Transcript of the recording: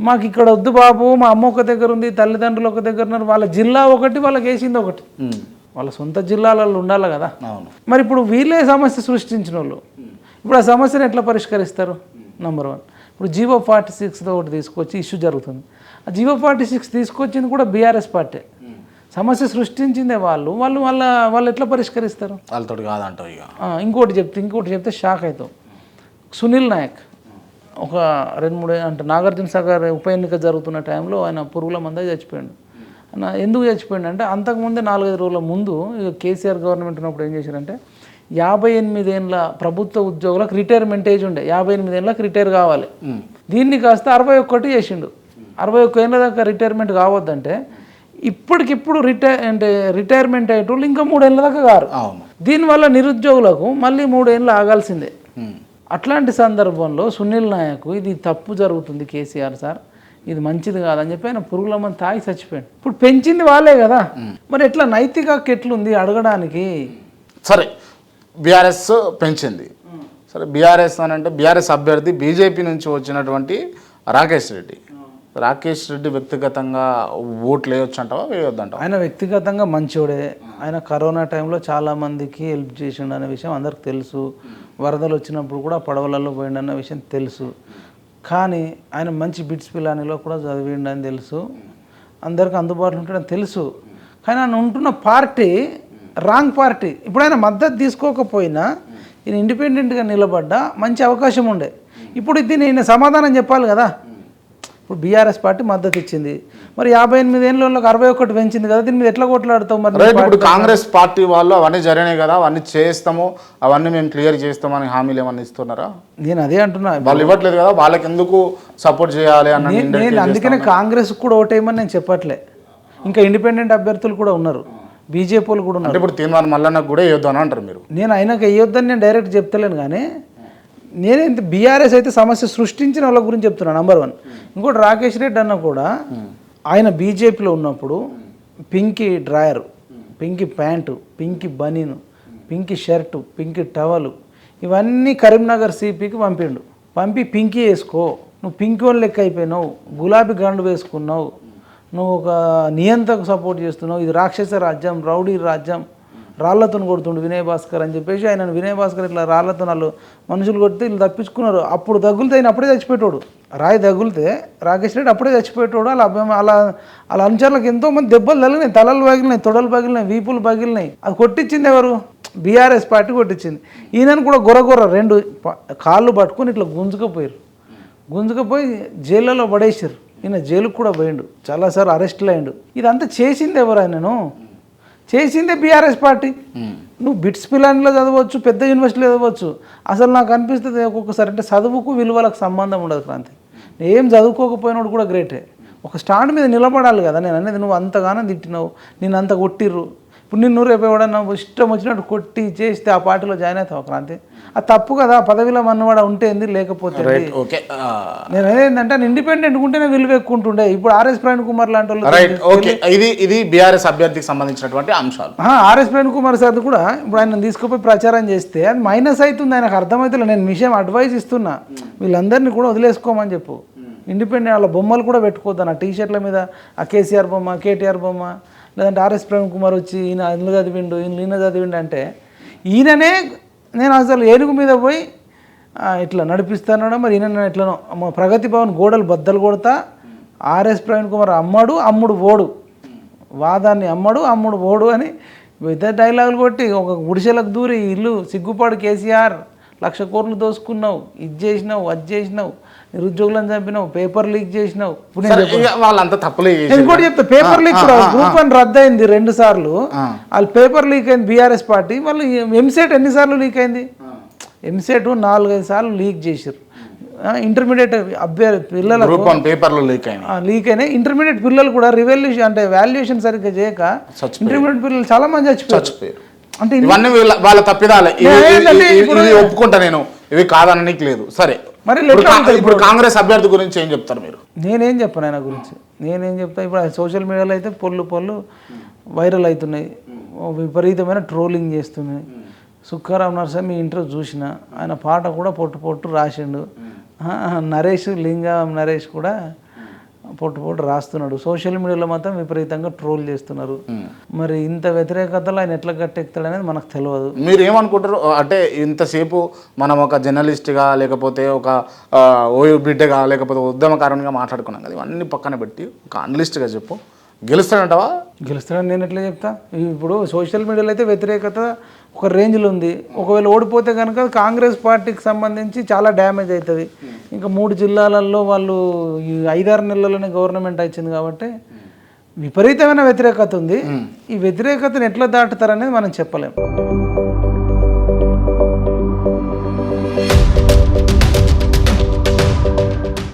మాకు ఇక్కడ వద్దు బాబు మా అమ్మ ఒక దగ్గర ఉంది తల్లిదండ్రులు ఒక దగ్గర ఉన్నారు వాళ్ళ జిల్లా ఒకటి వాళ్ళకి వేసింది ఒకటి. వాళ్ళ సొంత జిల్లాలలో ఉండాలి కదా. అవును. మరి ఇప్పుడు వీళ్ళే సమస్య సృష్టించిన వాళ్ళు. ఇప్పుడు ఆ సమస్యను ఎట్లా పరిష్కరిస్తారు? నంబర్ వన్ ఇప్పుడు జీవో ఫార్టీ సిక్స్తో ఒకటి తీసుకొచ్చి ఇష్యూ జరుగుతుంది. ఆ జీవో ఫార్టీ సిక్స్ తీసుకొచ్చింది కూడా బీఆర్ఎస్ పార్టీ. సమస్య సృష్టించిందే వాళ్ళు. వాళ్ళు వాళ్ళ వాళ్ళు ఎట్లా పరిష్కరిస్తారు? వాళ్ళతో కాదంటావు ఇక. ఇంకోటి చెప్తే ఇంకోటి చెప్తే షాక్ అవుతాం. సునీల్ నాయక్. ఒక రెండు మూడు అంటే నాగార్జున సాగర్ ఉప ఎన్నిక జరుగుతున్న టైంలో ఆయన పురుగుల మంద చచ్చిపోయాడు. ఆయన ఎందుకు చచ్చిపోయాడు అంటే అంతకుముందే నాలుగైదు రోజుల ముందు ఇక కేసీఆర్ గవర్నమెంట్ ఉన్నప్పుడు ఏం చేశారంటే యాభై ఎనిమిదేళ్ళ ప్రభుత్వ ఉద్యోగులకు రిటైర్మెంట్ ఏజ్ ఉండే యాభై ఎనిమిదేళ్ళకి రిటైర్ కావాలి. దీన్ని కాస్త అరవై ఒక్కటి చేసిండు. అరవై ఒక్క ఏళ్ళ దాకా రిటైర్మెంట్ కావద్దంటే ఇప్పటికిప్పుడు రిటైర్ అంటే రిటైర్మెంట్ అయ్యేటోళ్ళు ఇంకా మూడేళ్ళ దాకా కారు. దీనివల్ల నిరుద్యోగులకు మళ్ళీ మూడేళ్ళు ఆగాల్సిందే. అట్లాంటి సందర్భంలో సునీల్ నాయక్ ఇది తప్పు జరుగుతుంది కేసీఆర్ సార్ ఇది మంచిది కాదని చెప్పి ఆయన పురుగుల మంది తాగి చచ్చిపోయాడు. ఇప్పుడు పెంచింది వాళ్ళే కదా. మరి ఎట్లా నైతిక ఎట్లుంది అడగడానికి? సరే బీఆర్ఎస్ పెంచింది. సరే బీఆర్ఎస్ అని అంటే బీఆర్ఎస్ అభ్యర్థి బీజేపీ నుంచి వచ్చినటువంటి రాకేష్ రెడ్డి. రాకేష్ రెడ్డి వ్యక్తిగతంగా ఓట్లు వేయొచ్చు అంటావా వేయొద్దంటావా? ఆయన వ్యక్తిగతంగా మంచోడే ఆయన కరోనా టైంలో చాలా మందికి హెల్ప్ చేసిండు అనే విషయం అందరికి తెలుసు. వరదలు వచ్చినప్పుడు కూడా పడవలలో పోయిండు అన్న విషయం తెలుసు. కానీ ఆయన మంచి బిట్స్ పిల్లానిలో కూడా చదివిండు అని తెలుసు. అందరికి అందుబాటులో ఉంటాడని తెలుసు. కానీ ఆయన ఉంటున్న పార్టీ రాంగ్ పార్టీ ఇప్పుడు ఆయన మద్దతు తీసుకోకపోయినా ఈయన ఇండిపెండెంట్గా నిలబడ్డా మంచి అవకాశం ఉండే. ఇప్పుడు దీన్ని ఈయన సమాధానం చెప్పాలి కదా. ఇప్పుడు బీఆర్ఎస్ పార్టీ మద్దతు ఇచ్చింది మరి యాభై ఎనిమిది ఏళ్ళకి అరవై ఒకటి పెంచింది కదా దీని మీద ఎట్లా కొట్లాడతావు మరి ఇప్పుడు కాంగ్రెస్ పార్టీ వాళ్ళు అవన్నీ జరిగినాయి కదా అవన్నీ చేస్తాము అవన్నీ మేము క్లియర్ చేస్తామని హామీలు ఏమన్నా ఇస్తున్నారా? నేను అదే అంటున్నా. వాళ్ళు ఇవ్వట్లేదు కదా వాళ్ళకి ఎందుకు సపోర్ట్ చేయాలి అన్న నేను అందుకనే కాంగ్రెస్ కూడా ఓటేయమని నేను చెప్పట్లే. ఇంకా ఇండిపెండెంట్ అభ్యర్థులు కూడా ఉన్నారు. బీజేపీ వాళ్ళు కూడా ఉన్నారు. ఇప్పుడు తీర్మానం మల్లన్నకు కూడా వేయొద్దు అని అంటారు మీరు. నేను అయినాక వేయొద్దని నేను డైరెక్ట్ చెప్తలేను కానీ నేనే ఇంత బీఆర్ఎస్ అయితే సమస్య సృష్టించిన వాళ్ళ గురించి చెప్తున్నాను నంబర్ వన్ ఇంకోటి రాకేష్ రెడ్డి అన్న కూడా ఆయన బీజేపీలో ఉన్నప్పుడు pinky drawer pinky pant pinky banian pinky shirt pinky towel ఇవన్నీ కరీంనగర్ సిపికి పంపిండు. పంపి పింకీ వేసుకో నువ్వు పింకీ వాళ్ళు లెక్క అయిపోయినావు గులాబీ గండు వేసుకున్నావు నువ్వు ఒక నియంతకు సపోర్ట్ చేస్తున్నావు ఇది రాక్షస రాజ్యం రౌడీ రాజ్యం రాళ్ళతో కొడుతుండు వినయ్ భాస్కర్ అని చెప్పేసి ఆయన వినయ్ భాస్కర్ ఇట్లా రాళ్ళతో వాళ్ళు మనుషులు కొడితే వీళ్ళు తప్పించుకున్నారు. అప్పుడు తగులితే ఆయన అప్పుడే చచ్చిపెట్టాడు రాయి తగులితే రాకేష్ రెడ్డి అప్పుడే చచ్చిపెట్టాడు అలా అభిమా అలా అలా అనుచరులకు ఎంతో మంది దెబ్బలు తగిలినాయి. తలలు పగిలినాయి తొడలు పగిలినాయి వీపులు పగిలినాయి. అది కొట్టించింది ఎవరు? బీఆర్ఎస్ పార్టీ కొట్టించింది. ఈయనను కూడా గొర్ర రెండు కాళ్ళు పట్టుకొని ఇట్లా గుంజుకుపోయారు. గుంజుకుపోయి జైళ్ళలో పడేసారు ఈయన జైలుకు కూడా పోయిండు. చాలాసార్లు అరెస్ట్లు అయ్యిండు ఇదంతా చేసింది ఎవరు ఆయనను? చేసిందే బీఆర్ఎస్ పార్టీ. నువ్వు బిట్స్ పిలానిలో చదవచ్చు పెద్ద యూనివర్సిటీలో చదవచ్చు. అసలు నాకు అనిపిస్తుంది ఒక్కొక్కసారి అంటే చదువుకు విలువలకు సంబంధం ఉండదు క్రాంతి. ఏం చదువుకోకపోయినోడు కూడా గ్రేటే. ఒక స్టాండ్ మీద నిలబడాలి కదా నేను అనేది నువ్వు అంతగానో తిట్టినావు నేను అంత కొట్టిర్రు. ఇప్పుడు నిన్ను రేపు ఎవడన్నా ఇష్టం వచ్చినట్టు కొట్టి చేస్తే ఆ పార్టీలో జాయిన్ అవుతావు క్రాంతి? అది తప్పు కదా పదవిలో మన్నవాడ ఉంటే ఏంది లేకపోతే నేను ఏంటంటే ఇండిపెండెంట్ ఉంటేనే విలువ ఎక్కువ ఉంటుండే ఇప్పుడు ఆర్ఎస్ ప్రవీణ్ కుమార్ లాంటి వాళ్ళు ఇది ఇది బీఆర్ఎస్ అభ్యర్థికి సంబంధించినటువంటి అంశాలు. ఆ, ఆర్ఎస్ ప్రవీణ్ కుమార్ సార్ కూడా ఇప్పుడు ఆయన తీసుకుపోయి ప్రచారం చేస్తే అది మైనస్ అవుతుంది ఆయనకు అర్థమవుతుంది నేను విషయం అడ్వైస్ ఇస్తున్నా. వీళ్ళందరినీ కూడా వదిలేసుకోమని చెప్పు. ఇండిపెండెంట్ వాళ్ళ బొమ్మలు కూడా పెట్టుకోవద్దు ఆ టీషర్ట్ల మీద ఆ కేసీఆర్ బొమ్మ కేటీఆర్ బొమ్మ లేదంటే ఆర్ఎస్ ప్రవీణ్ కుమార్ వచ్చి ఈయన అందులో చదివిండు ఈయన ఈయన చదివిండు అంటే ఈయననే నేను అసలు ఏనుగు మీద పోయి ఇట్లా నడిపిస్తానో మరి ఈయన ఇట్లనో ప్రగతి భవన్ గోడలు బద్దలు కొడతా ఆర్ఎస్ ప్రవీణ్ కుమార్ అమ్మడు అమ్ముడు ఓడు వాదాన్ని అమ్మడు అమ్ముడు ఓడు అని పెద్ద డైలాగులు కొట్టి ఒక గుడిసెలకు దూరి ఇల్లు సిగ్గుపాడు కేసీఆర్. లక్ష కోట్లు దోసుకున్నావు ఇది చేసినావు అది చేసినావు. నిరుద్యోగులను చంపినావు పేపర్ లీక్ చేసినావు. వాళ్ళంతా తప్పులే నేను చేసి ఇంకోటి చెప్తా పేపర్ లీక్ కూడా గ్రూప్ వన్ రద్దు అయింది రెండు సార్లు. వాళ్ళు పేపర్ లీక్ అయింది బీఆర్ఎస్ పార్టీ వాళ్ళు ఎంసెట్ ఎన్నిసార్లు లీక్ అయింది? ఎంసెట్ నాలుగైదు సార్లు లీక్ చేశారు ఇంటర్మీడియట్ అభ్యర్థి వన్ పేపర్లు లీక్ అయినాయి. లీక్ అయినాయి. ఇంటర్మీడియట్ పిల్లలు కూడా రివల్యూషన్ అంటే వాల్యుయేషన్ సరిగ్గా చేయక ఇంటర్మీడియట్ పిల్లలు చాలా మంది చచ్చిపోయారు. అంటే ఇవన్నీ వీళ్ళ- తప్పిదాలే. ఒప్పుకుంటా నేను. ఇవి కాదననికి లేదు. సరే. మరి ఇప్పుడు కాంగ్రెస్ అభ్యర్థి గురించి ఏం చెప్తారు మీరు? నేనేం చెప్పను ఆయన గురించి. నేనేం చెప్తా ఇప్పుడు సోషల్ మీడియాలో అయితే పొల్లు పొల్లు వైరల్ అవుతున్నాయి. విపరీతమైన ట్రోలింగ్ చేస్తున్నాయి సుఖారాం నరసింహ మీ ఇంటర్వ్యూ చూసిన ఆయన పాట కూడా పొట్టు పొట్టు రాసిండు. నరేష్ లింగం నరేష్ కూడా పొట్టు పొట్టు రాస్తున్నాడు. సోషల్ మీడియాలో మాత్రం విపరీతంగా ట్రోల్ చేస్తున్నారు. మరి ఇంత వ్యతిరేకతలో ఆయన ఎట్లా గట్టెక్కుతాడు అనేది మనకు తెలియదు మీరు ఏమనుకుంటారు అంటే ఇంతసేపు మనం ఒక జర్నలిస్ట్గా లేకపోతే ఒక ఓయూ బిడ్డగా లేకపోతే ఉద్యమకారునిగా మాట్లాడుకున్నాం కదా ఇవన్నీ పక్కన పెట్టి ఒక అనలిస్ట్గా చెప్పు. గెలుస్తాడంటావా? గెలుస్తాడని నేను ఎట్లా చెప్తా? ఇప్పుడు సోషల్ మీడియాలో అయితే వ్యతిరేకత ఒక రేంజ్లో ఉంది. ఒకవేళ ఓడిపోతే కనుక కాంగ్రెస్ పార్టీకి సంబంధించి చాలా డ్యామేజ్ అవుతుంది ఇంకా మూడు జిల్లాలలో వాళ్ళు ఈ ఐదారు నెలల్లోనే గవర్నమెంట్ వచ్చింది కాబట్టి విపరీతమైన వ్యతిరేకత ఉంది. ఈ వ్యతిరేకతను ఎట్లా దాటుతారనేది మనం చెప్పలేం.